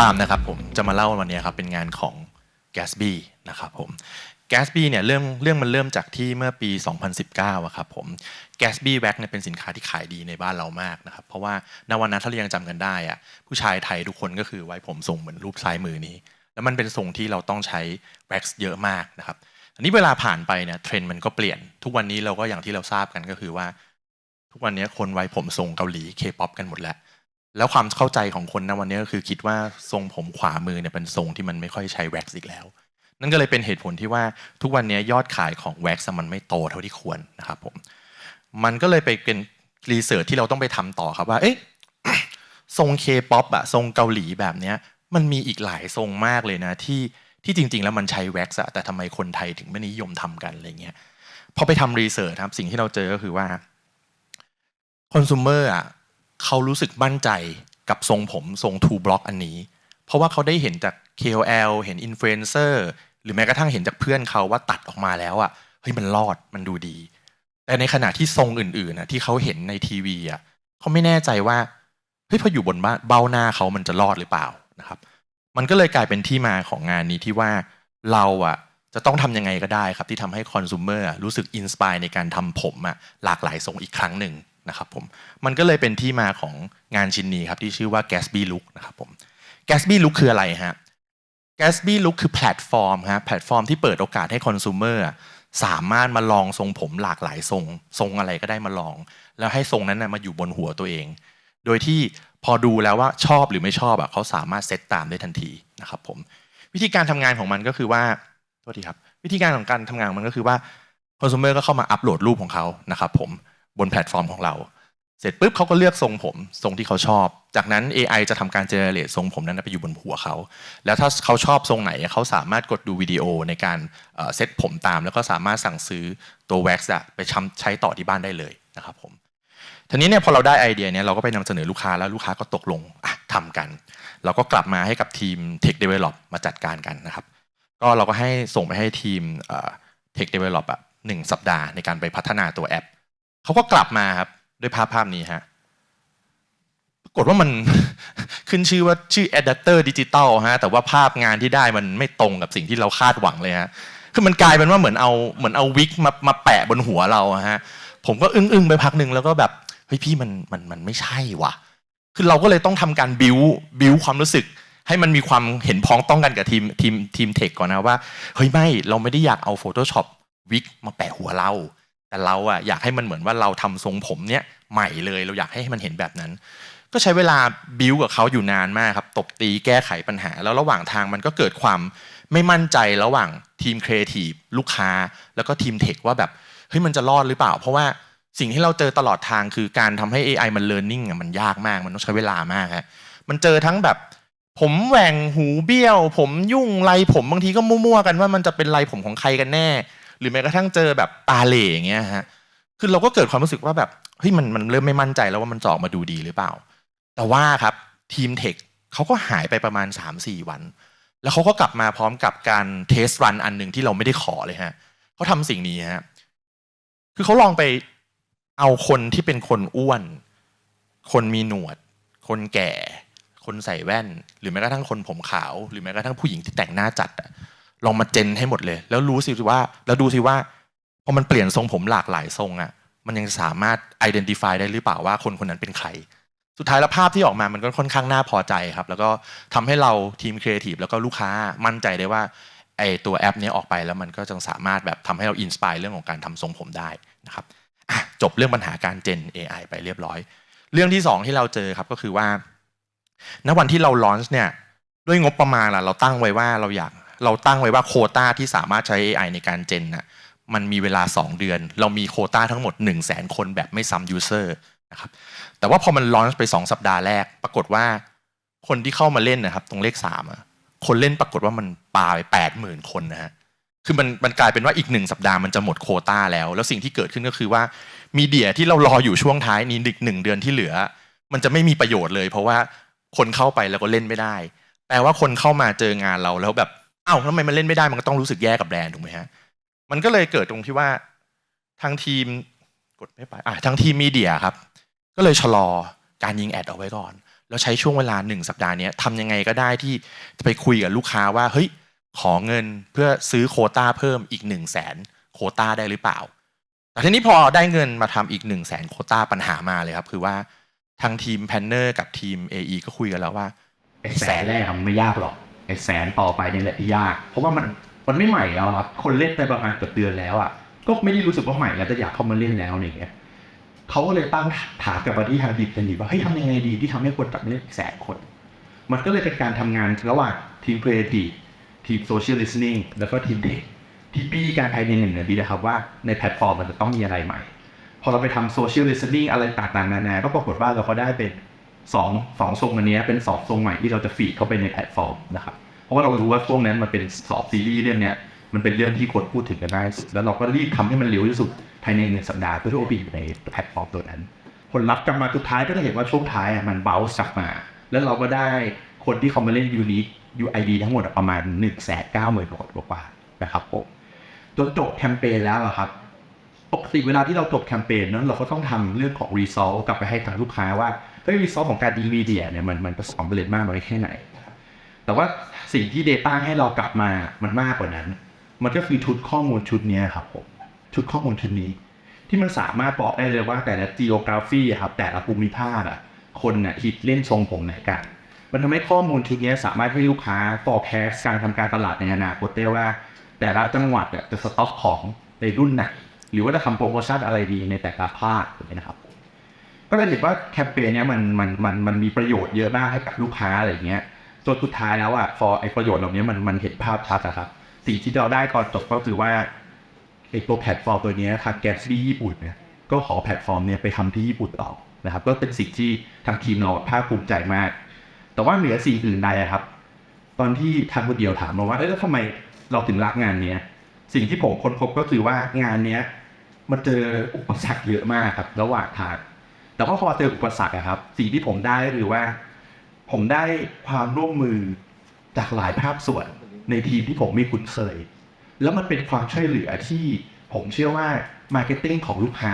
ปาล์มนะครับผมจะมาเล่าวันนี้ครับเป็นงานของ g a s b y นะครับผม g a s b y เนี่ยเรื่องเรื่องมันเริ่มจากที่เมื่อปี 2019อะครับผม g a s b y Wax เนี่ยเป็นสินค้าที่ขายดีในบ้านเรามากนะครับเพราะว่าณวันนั้นถ้าเรายังจำกันได้อะผู้ชายไทยทุกคนก็คือไว้ผมทรงเหมือนรูปซ้ายมือนี้ แล้วมันเป็นทรงที่เราต้องใช้ wax เยอะมากนะครับอันนี้เวลาผ่านไปเนี่ยเทรนด์มันก็เปลี่ยน ทุกวันนี้เราก็อย่างที่เราทราบกันก็คือว่า ทุกวันนี้คนไว้ผมทรงเกาหลีเคป๊อปกันหมดแล้ว แล้วความเข้าใจของคนนะวันนี้ก็คือคิดว่าทรงผมขวามือเนี่ยเป็นทรงที่มันไม่ค่อยใช้แว็กซ์อีกแล้ว นั่นก็เลยเป็นเหตุผลที่ว่าทุกวันนี้ยอดขายของแว็กซ์มันไม่โตเท่าที่ควรนะครับผมมันก็เลยไปเป็นรีเสิร์ชที่เราต้องไปทำต่อครับว่า เอ๊ะทรงเคป๊อปอะทรงเกาหลีแบบเนี้ยมันมีอีกหลายทรงมากเลยนะที่ที่จริง ๆ แล้วมันใช้แว็กซ์อะแต่ทำไมคนไทยถึงไม่นิยมทำกันอะไรเงี้ยพอไปทำรีเสิร์ชครับสิ่งที่เราเจอก็คือว่าคอน sumer อะ เขารู้สึกมั่นใจกับทรงผมทรง two block อันนี้ เพราะว่าเขาได้เห็นจาก KOL เห็นอินฟลูเอนเซอร์หรือแม้กระทั่งเห็นจากเพื่อนเขาว่าตัดออกมาแล้วอะเฮ้ยมันรอดมันดูดี แต่ในขณะที่ทรงอื่นๆนะที่เขาเห็นในทีวีอะเขาไม่แน่ใจว่าเฮ้ยพออยู่บนบ้านเบ้าหน้าเขามันจะรอดหรือเปล่านะครับ มันก็เลยกลายเป็นที่มาของงานนี้ที่ว่าเราอะจะต้องทำยังไงก็ได้ครับที่ทำให้คอน sumer รู้สึกอินสปายในการทำผมอะหลากหลายทรงอีกครั้งหนึ่ง นะครับผมมันก็เลยเป็นที่มาของงานชิ้นนี้ครับที่ชื่อว่า Gatsby Look นะครับผม Gatsby Look คืออะไรฮะ Gatsby Look คือแพลตฟอร์มฮะแพลตฟอร์มที่เปิดโอกาสให้คอน sumer สามารถมาลองทรงผมหลากหลายทรงทรงอะไรก็ได้มาลอง แล้วให้ทรงนั้นนะมาอยู่บนหัวตัวเอง โดยที่พอดูแล้วว่าชอบหรือไม่ชอบอะเขาสามารถเซตตามได้ทันทีนะครับผมวิธีการทำงานของมันก็คือว่าโทษทีครับ วิธีการของการทำงานของมันก็คือว่าคอน sumer ก็เข้ามาอัปโหลดรูปของเขานะครับผม บนแพลตฟอร์มของเรา เสร็จปุ๊บเขาก็เลือกทรงผมทรงที่เขาชอบ จากนั้น AI จะทำการเจเนเรตทรงผมนั้นไปอยู่บนหัวเขา แล้วถ้าเขาชอบทรงไหนเขาสามารถกดดูวิดีโอในการเซตผมตาม แล้วก็สามารถสั่งซื้อตัวแว็กซ์อะไปชใช้ต่อที่บ้านได้เลยนะครับผมทีนี้เนี่ยพอเราได้ไอเดียเนี่ยเราก็ไปนำเสนอลูกค้าแล้วลูกค้าก็ตกลงอะทำกัน เราก็กลับมาให้กับทีม Tech Develop มาจัดการกันนะครับ ก็เราก็ให้ส่งไปให้ทีมเอ่อ Tech Develop อะหนึ่งสัปดาห์ในการไปพัฒนาตัวแอป เขาก็กลับมาครับด้วยภาพภาพนี้ฮะปรากฏว่ามันขึ้นชื่อว่าชื่อ Adapter Digital ฮะแต่ว่าภาพงานที่ได้มันไม่ตรงกับสิ่งที่เราคาดหวังเลยฮะคือมันกลายเป็นว่าเหมือนเอาเหมือนเอาวิกมามาแปะบนหัวเราฮะผมก็อึ้งๆไปพักหนึ่งแล้วก็แบบเฮ้ยพี่มันมันมันไม่ใช่ว่ะคือเราก็เลยต้องทำการบิวบิวความรู้สึก ให้มันมีความเห็นพ้องต้องกันกับทีมทีมทีมเทคก่อนนะว่าเฮ้ยไม่เราไม่ได้อยากเอา Photoshop วิกมาแปะหัวเรา แต่เราอะอยากให้มันเหมือนว่าเราทำทรงผมเนี้ยใหม่เลยเราอยากให้มันเห็นแบบนั้น ก็ใช้เวลาบิวกับเขาอยู่นานมากครับตบตีแก้ไขปัญหา แล้วระหว่างทางมันก็เกิดความไม่มั่นใจระหว่างทีมครีเอทีฟลูกค้า แล้วก็ทีมเทคว่าแบบเฮ้ยมันจะรอดหรือเปล่า เพราะว่าสิ่งที่เราเจอตลอดทางคือการทำให้ AI มัน learning อะมันยากมากมันต้องใช้เวลามากฮะมันเจอทั้งแบบ ผมแหว่งหูเบี้ยว ผมยุ่งไรผมบางทีก็มั่วๆกันว่ามันจะเป็นไรผมของใครกันแน่ หรือแม้กระทั่งเจอแบบตาเหล่อย่างเงี้ยฮะคือเราก็เกิดความรู้สึกว่าแบบเฮ้ยมันมันเริ่มไม่มั่นใจแล้วว่ามันจะออกมาดูดีหรือเปล่า แต่ว่าครับทีมเทคเขาก็หายไปประมาณ 3-4 วัน แล้วเขาก็กลับมาพร้อมกับการเทสรันอันหนึ่งที่เราไม่ได้ขอเลยฮะเขาทำสิ่งนี้ฮะคือเขาลองไปเอาคนที่เป็นคนอ้วน คนมีหนวด คนแก่ คนใส่แว่น หรือแม้กระทั่งคนผมขาว หรือแม้กระทั่งผู้หญิงที่แต่งหน้าจัดอะ ลองมาเจนให้หมดเลย แล้วรู้สิว่า แล้วดูสิว่าพอมันเปลี่ยนทรงผมหลากหลายทรงอะ่ะ มันยังสามารถ identify ได้หรือเปล่าว่าคนคนนั้นเป็นใคร สุดท้ายแล้วภาพที่ออกมามันก็ค่อนข้างน่าพอใจครับ แล้วก็ทำให้เราทีมครีเอทีฟแล้วก็ลูกค้ามั่นใจได้ว่าไอตัวแอปนี้ออกไปแล้วมันก็จะสามารถแบบทำให้เราอินสปายเรื่องของการทำทรงผมได้นะครับจบเรื่องปัญหาการเจน AI ไปเรียบร้อย เรื่องที่สองที่เราเจอครับก็คือว่าณวันที่เราลอนช์เนี่ยด้วยงบประมาณล่ะเราตั้งไว้ว่าเราอยาก เราตั้งไว้ว่าโคต้าที่สามารถใช้ AI ในการเจนน่ะมันมีเวลา 2 เดือน เรามีโคต้าทั้งหมด 1 0 0 0 0แสนคนแบบไม่ซ้ำยูเซอร์นะครับแต่ว่าพอมันลอนช์ไป 2 สัปดาห์แรก ปรากฏว่าคนที่เข้ามาเล่นนะครับ ตรงเลข3อะคนเล่นปรากฏว่ามันปาไป 8 0,000 คนนะฮะคือมันมันกลายเป็นว่าอีกหนึ่งสัปดาห์มันจะหมดโคต้าแล้ว แล้วสิ่งที่เกิดขึ้นก็คือว่ามีเดียที่เรารออยู่ช่วงท้ายนี้อีกหนึ่งเดือนที่เหลือ มันจะไม่มีประโยชน์เลย เพราะว่าคนเข้าไปแล้วก็เล่นไม่ได้ แปลว่าคนเข้ามาเจองานเราแล้วแบบ อ้าวทำไมมันเล่นไม่ได้มันก็ต้องรู้สึกแย่กับแบรนด์ถูกไหมฮะมันก็เลยเกิดตรงที่ว่าทางทีมกดไม่ไปอะทางทีมมีเดียครับ ก็เลยชะลอการยิงแอดเอาไว้ก่อน แล้วใช้ช่วงเวลาหนึ่งสัปดาห์นี้ทำยังไงก็ได้ที่จะไปคุยกับลูกค้าว่าเฮ้ยขอเงินเพื่อซื้อโคต้าเพิ่มอีก1นึ่งแสนโคต้าได้หรือเปล่า แต่ทีนี้พอได้เงินมาทำอีก1นึ่งแสนโคต้าปัญหามาเลยครับ คือว่าทางทีมแพนเนอร์กับทีม AE ก็คุยกันแล้วว่าแสนแรกอะมันไม่ยากหรอก ไอ้แสนต่อไปเนี่ยแหละที่ยาก เพราะว่ามันมันไม่ใหม่แล้วครับคนเล่นไปประมาณเกือบเดือนแล้วอะก็ไม่ได้รู้สึกว่าใหม่แล้วแต่อยากเข้ามาเล่นแล้วอย่างเงี้ยเขาก็เลยตั้งถามกับมาที่ทางดิบกันดีว่าเฮ้ยทำยังไงดีที่ทำให้คนกลับเล่นแสนคน มันก็เลยเป็นการทำงานระหว่างทีมครีเอทีฟทีมโซเชียลลิสติ้งแล้วก็ทีมเด็กที่ปีการภายในหนึ่งเดือนดีนะครับว่าในแพลตฟอร์มมันจะต้องมีอะไรใหม่ พอเราไปทำโซเชียลลิสติ้งอะไรต่างๆนานาก็ปรากฏว่าเราก็ได้เป็น สองสองทรงอันเนี้ยเป็นสองทรงใหม่ที่เราจะฟีดเข้าไปในแพลตฟอร์มนะครับ เพราะว่าเรารู้ว่าช่วงนั้นมันเป็นสอบซีรีส์เรื่องเนี้ยมันเป็นเรื่องที่คนพูดถึงกันได้แล้วเราก็รีบทำให้มันเร็วที่สุดภายในหนึ่งสัปดาห์เพื่อที่จะไปอยู่ในแพลตฟอร์มตัวนั้น ผลลัพธ์กลับมาสุดท้ายก็จะเห็นว่าช่วงท้ายอะมันเบาสักมา แล้วเราก็ได้คนที่เขามาเล่นยูนิค UID ทั้งหมดประมาณ1นึ่งแสนเก้าหมื่นกว่านะครับผมจนจบแคมเปญแล้วอะครับปกติเวลาที่เราจบแคมเปญนั้นเราก็ต้องทำเรื่องของรีซอลกลับไปให้ทางลูกค้าว่า เฮ้ยรีซอลของการดีมีเดียเนี่ยมันมันประสบความเร็จมากน้อยแค่ไหน แต่ว่าสิ่งที่ Data ให้เรากลับมามันมากกว่านั้น มันก็คือชุดข้อมูลชุดนี้ครับผมชุดข้อมูลชุดนี้ ที่มันสามารถบอกได้เลยว่าแต่ละ geography ครับแต่ละภูมิภาคอะคนน่ะฮิตเล่นทรงผมไหนกัน มันทำให้ข้อมูลชุดนี้สามารถให้ลูกค้า forecast การทำการตลาดในอนาคตได้ว่า แต่ละจังหวัดจะสต็อกของในรุ่นไหนหรือว่าจะทำโปรโมชั่นอะไรดีในแต่ละภาคถูกไหมนะครับ ก็เลยเห็นว่าแคมเปญเนี้ยมันมันมันมันมีประโยชน์เยอะมากให้กับลูกค้าอะไรอย่างเงี้ยจนสุดท้ายแล้วอะพอไอ้ประโยชน์เหล่านี้มันมันเห็นภาพชัดอะครับ สิ่งที่เราได้ก่อนจบก็คือว่าไอ้ตัวแพลตฟอร์มตัวเนี้ยทางแกสที่ญี่ปุ่นเนี่ยก็ขอแพลตฟอร์มเนี้ยไปทำที่ญี่ปุ่นต่อนะครับ ก็เป็นสิ่งที่ทางทีมเราภาคภูมิใจมาก แต่ว่าเหนือสิ่งอื่นใดอะครับ ตอนที่ทางคนเดียวถามมาว่าเอ้ยแล้วทำไมเราถึงรักงานเนี้ยสิ่งที่ผมค้นพบก็คือว่างานเนี้ยมันเจออุปสรรคเยอะมากครับ ระหว่างทาง แต่ว่าพอเจออุปสรรคครับ สิ่งที่ผมได้ก็คือว่า ผมได้ความร่วมมือจากหลายภาคส่วนในทีมที่ผมไม่คุ้นเคย แล้วมันเป็นความช่วยเหลือที่ผมเชื่อว่ามาร์เก็ตติ้งของลูกค้า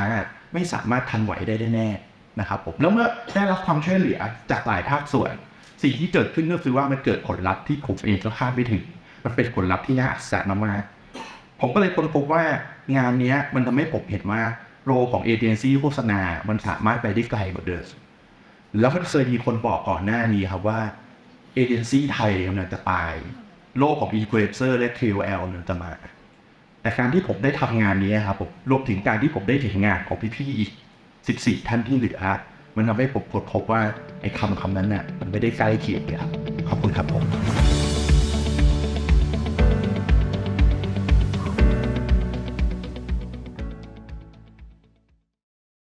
ไม่สามารถทันไหวได้แน่ๆนะครับผมแล้วเมื่อได้รับความช่วยเหลือจากหลายภาคส่วน สิ่งที่เกิดขึ้นก็คือว่ามันเกิดผลลัพธ์ที่ผมเองก็คาดไม่ถึง มันเป็นผลลัพธ์ที่น่าอัศจรรย์มากๆผมก็เลยค้นพบว่างานนี้มันทำให้ผมเห็นว่า โรของเอเจนซี่โฆษณา มันสามารถไปได้ไกลกว่าเดิมแล้วมันเคยมีคนบอกก่อนหน้านี้ครับว่าเอเจนซี่ไทยกำลังจะตาย โลกของ influencer และ KOL เนี่ยจะมาแต่การที่ผมได้ทำงานนี้ครับผมรวมถึงการที่ผมได้เห็นงานของพี่ๆอีก 14 ท่านที่เหลือมันทำให้ผมค้นพบว่าไอ้คำคำนั้นน่ะมันไม่ได้ใกล้เคียงเลยครับขอบคุณครับผม